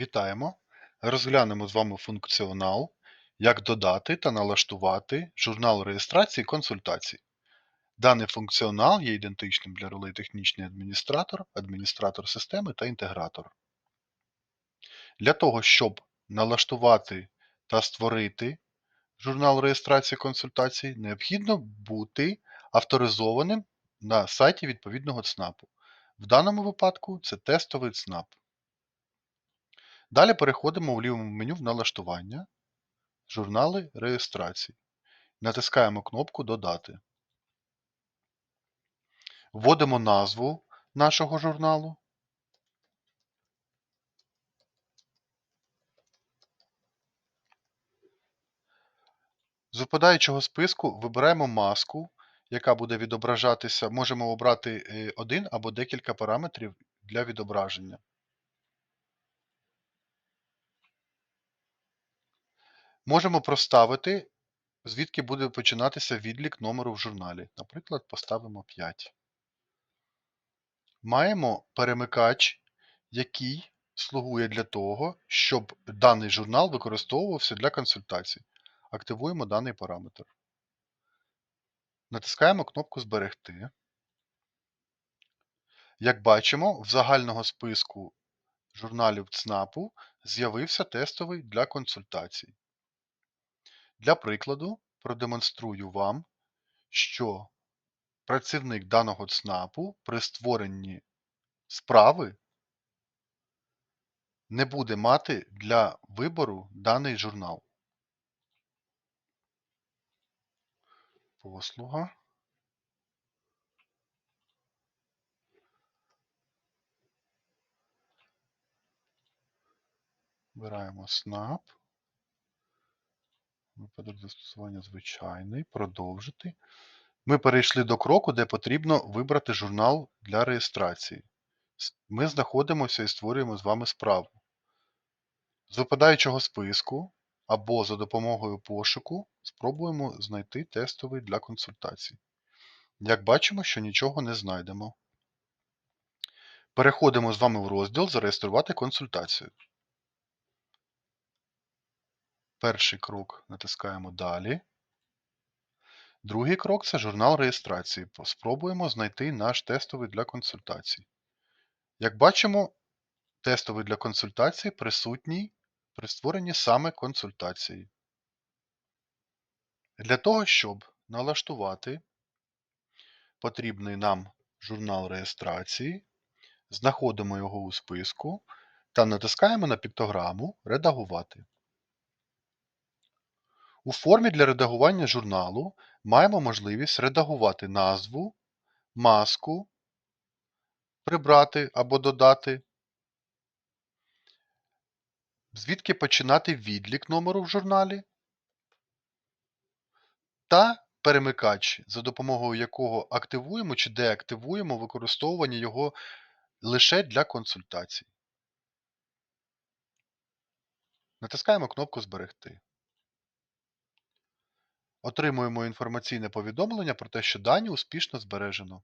Вітаємо! Розглянемо з вами функціонал, як додати та налаштувати журнал реєстрації консультацій. Даний функціонал є ідентичним для ролей технічний адміністратор, адміністратор системи та інтегратор. Для того, щоб налаштувати та створити журнал реєстрації консультацій, необхідно бути авторизованим на сайті відповідного ЦНАПу. В даному випадку це тестовий ЦНАП. Далі переходимо в лівому меню в налаштування, журнали реєстрації. Натискаємо кнопку Додати. Вводимо назву нашого журналу. З випадаючого списку вибираємо маску, яка буде відображатися. Можемо обрати е, один або декілька параметрів для відображення. Можемо проставити, звідки буде починатися відлік номеру в журналі. Наприклад, поставимо 5. Маємо перемикач, який слугує для того, щоб даний журнал використовувався для консультацій. Активуємо даний параметр. Натискаємо кнопку Зберегти. Як бачимо, в загального списку журналів ЦНАПу з'явився тестовий для консультацій. Для прикладу продемонструю вам, що працівник даного ЦНАПу при створенні справи не буде мати для вибору даний журнал. Послуга. Вибираємо СНАП. Випадок застосування звичайний. Продовжити. Ми перейшли до кроку, де потрібно вибрати журнал для реєстрації. Ми знаходимося і створюємо з вами справу. З випадаючого списку або за допомогою пошуку спробуємо знайти тестовий для консультацій. Як бачимо, що нічого не знайдемо. Переходимо з вами в розділ Зареєструвати консультацію. Перший крок натискаємо Далі. Другий крок це журнал реєстрації. Спробуємо знайти наш тестовий для консультацій. Як бачимо, тестовий для консультацій присутній при створенні саме консультації. Для того, щоб налаштувати потрібний нам журнал реєстрації, знаходимо його у списку та натискаємо на піктограму Редагувати. У формі для редагування журналу маємо можливість редагувати назву, маску, прибрати або додати, звідки починати відлік номеру в журналі та перемикач, за допомогою якого активуємо чи деактивуємо використовування його лише для консультацій. Натискаємо кнопку Зберегти. Отримуємо інформаційне повідомлення про те, що дані успішно збережено.